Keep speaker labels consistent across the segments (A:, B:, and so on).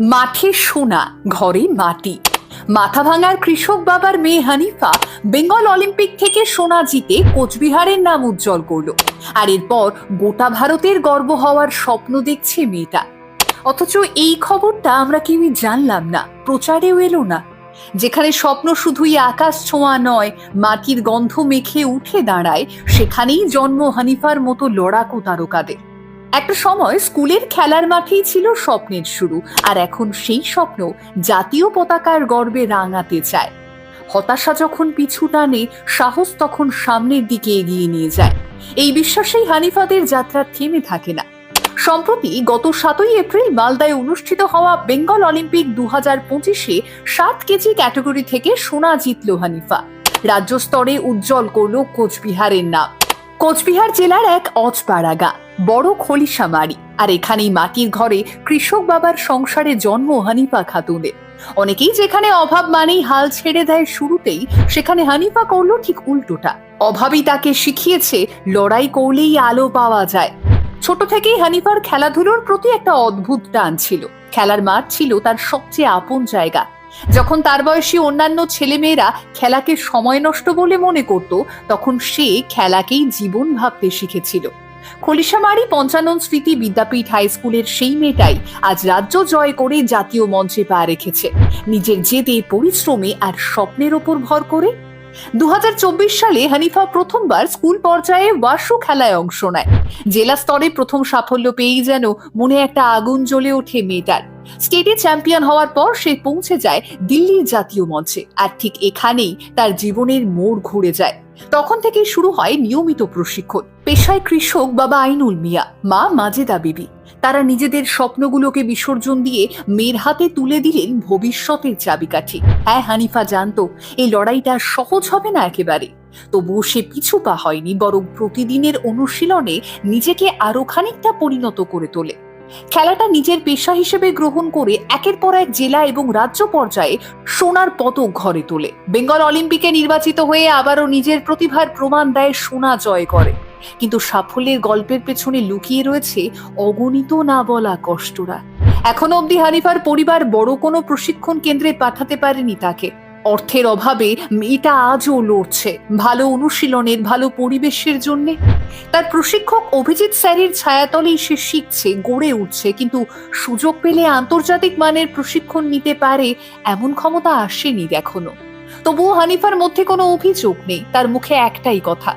A: মাঠে সোনা, ঘরে মাটি। মাথা ভাঙার কৃষক বাবার মেয়ে হানিফা বেঙ্গল অলিম্পিক থেকে সোনা জিতে কোচবিহারের নাম উজ্জ্বল করল। আর এরপর গোটা ভারতের গর্ব হওয়ার স্বপ্ন দেখছে মেয়েটা। অথচ এই খবরটা আমরা কেউই জানলাম না, প্রচারেও এলো না। যেখানে স্বপ্ন শুধুই আকাশ ছোঁয়া নয়, মাটির গন্ধ মেখে উঠে দাঁড়ায়, সেখানেই জন্ম হানিফার মতো লড়াকু তারকাদের। একটা সময় স্কুলের খেলার মাঠেই ছিল স্বপ্নের শুরু, আর এখন সেই স্বপ্ন জাতীয় পতাকার গর্বে রাঙাতে চায়। হতাশা যখন পিছু টানে, সাহস তখন সামনের দিকে এগিয়ে নিয়ে যায়। এই বিশ্বাসেই হানিফাদের যাত্রা থেমে থাকে না। সম্প্রতি গত সাতই এপ্রিল মালদায় অনুষ্ঠিত হওয়া বেঙ্গল অলিম্পিক দু হাজার পঁচিশে সাত কেজি ক্যাটাগরি থেকে সোনা জিতল হানিফা। রাজ্য স্তরে উজ্জ্বল করল কোচবিহারের নাম। কোচবিহার জেলার এক অজপাড়াগা, বড় খলিশামারি। আর এখানেই মাটির ঘরে কৃষক বাবার সংসারে জন্ম হানিফা খাতুনের অনেকেই যেখানে অভাব মানেই হাল ছেড়ে দেয় শুরুতেই, সেখানে হানিফা করল ঠিক উল্টোটা। অভাবই তাকে শিখিয়েছে, লড়াই করলেই আলো পাওয়া যায়। ছোট থেকেই হানিফার খেলাধুলোর প্রতি একটা অদ্ভুত টান ছিল। খেলার মাঠ ছিল তার সবচেয়ে আপন জায়গা। যখন তার বয়সী অন্যান্য ছেলেমেয়েরা খেলাকে সময় নষ্ট বলে মনে করত, তখন সে খেলাকেই জীবন ভাবতে শিখেছিল। খলিশামারি পঞ্চানন স্মৃতি বিদ্যাপীঠ হাই স্কুলের সেই মেয়েটাই আজ রাজ্য জয় করে জাতীয় মঞ্চে পা রেখেছে। নিজের জেদে, পরিশ্রমে আর স্বপ্নের ওপর ভর করে। দু হাজার চব্বিশ সালে হানিফা প্রথমবার স্কুল পর্যায়ে ওয়াশু খেলায় অংশ নেয়। জেলা স্তরে প্রথম সাফল্য পেয়েই যেন মনে একটা আগুন জ্বলে ওঠে মেয়েটার। স্টেটে চ্যাম্পিয়ন হওয়ার পর সে পৌঁছে যায় দিল্লির জাতীয় মঞ্চে। আর ঠিক এখানেই তার জীবনের মোড় ঘুরে যায়। তখন থেকে শুরু হয় নিয়মিত প্রশিক্ষণ। পেশায় কৃষক বাবা আইনুল মিয়া, মা মাজেদা বিবি। তারা নিজেদের স্বপ্নগুলোকে বিসর্জন দিয়ে মেয়ের হাতে তুলে দিলেন ভবিষ্যতের চাবিকাঠি। হ্যাঁ হানিফা, জানতো, এই লড়াইটা সহজ হবে না একেবারে। তবুও সে পিছু পা হয়নি, বরং প্রতিদিনের অনুশীলনে নিজেকে আরও খানিকটা পরিণত করে তোলে। খেলাটা নিজের পেশা হিসেবে গ্রহণ করে একের পর এক জেলা এবং রাজ্য পর্যায়ে সোনার পদক ঘরে তোলে। বেঙ্গল অলিম্পিকে নির্বাচিত হয়ে আবারও নিজের প্রতিভার প্রমাণ দেয় সোনা জয় করে। কিন্তু সাফল্যের গল্পের পেছনে লুকিয়ে রয়েছে অগণিত না বলা কষ্টরা এখনও অবধি হানিফার পরিবার বড় কোনো প্রশিক্ষণ কেন্দ্রে পাঠাতে পারেনি তাকে। অর্থের অভাবে মেয়েটা আজও লড়ছে। ভালো অনুশীলনের, ভালো পরিবেশের জন্য। তার প্রশিক্ষক অভিজিৎ স্যারের ছায়াতলেই সে শিখছে, গড়ে উঠছে, কিন্তু সুযোগ পেলে আন্তর্জাতিক মানের প্রশিক্ষণ নিতে পারে এমন ক্ষমতা আসেনি এখনও। তবুও হানিফার মধ্যে কোনো অভিযোগ নেই, তার মুখে একটাই কথা।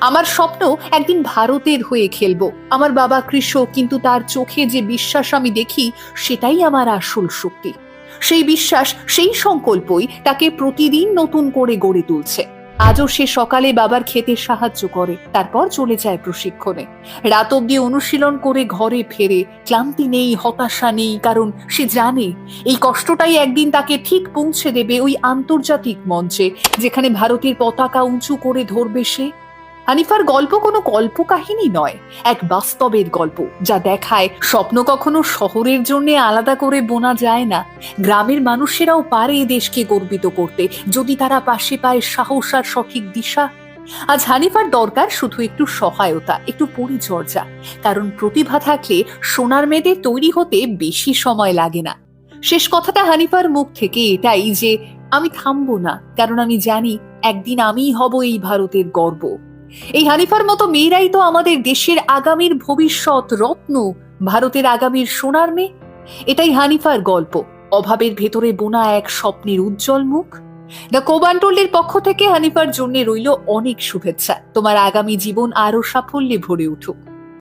A: আমার স্বপ্ন একদিন ভারতের হয়ে খেলব। আমার বাবা কৃষক, কিন্তু তার চোখে যে বিশ্বাস আমি দেখি, সেটাই আমার আসল শক্তি। সেই বিশ্বাস, সেই সংকল্পই তাকে প্রতিদিন নতুন করে গড়ে তুলছে। আজও সে সকালে বাবার খেতে সাহায্য করে, তারপর চলে যায় প্রশিক্ষণে। রাত অব্দি অনুশীলন করে ঘরে ফেরে, ক্লান্তি নেই, হতাশা নেই, কারণ সে জানে, এই কষ্টটাই একদিন তাকে ঠিক পৌঁছে দেবে ওই আন্তর্জাতিক মঞ্চে, যেখানে ভারতের পতাকা উঁচু করে ধরবে সে। হানিফার গল্প কোনো কল্প কাহিনী নয়, এক বাস্তবের গল্প, যা দেখায় স্বপ্ন কখনো শহরের জন্য আলাদা করে বোনা যায় না। গ্রামের মানুষেরাও পারে দেশকে গর্বিত করতে, যদি তারা পাশে পায় সাহস আর সঠিক দিশা। আজ হানিফার দরকার শুধু একটু সহায়তা, একটু পরিচর্যা, কারণ প্রতিভা থাকলে সোনার মেয়েদের তৈরি হতে বেশি সময় লাগে না। শেষ কথাটা হানিফার মুখ থেকে এটাই যে, আমি থামবো না, কারণ আমি জানি একদিন আমিই হব এই ভারতের গর্ব। এই হানিফার মতো মেয়েরাই তো আমাদের দেশের আগামীর ভবিষ্যৎ রত্ন, ভারতের আগামীর সোনার মেয়ে। এটাই হানিফার গল্প। অভাবের ভেতরে বোনা এক স্বপ্নের উজ্জ্বল মুখ। দ্য কোবান্টলের পক্ষ থেকে হানিফার জন্য রইল অনেক শুভেচ্ছা। তোমার আগামী জীবন আরও সাফল্যে ভরে উঠুক।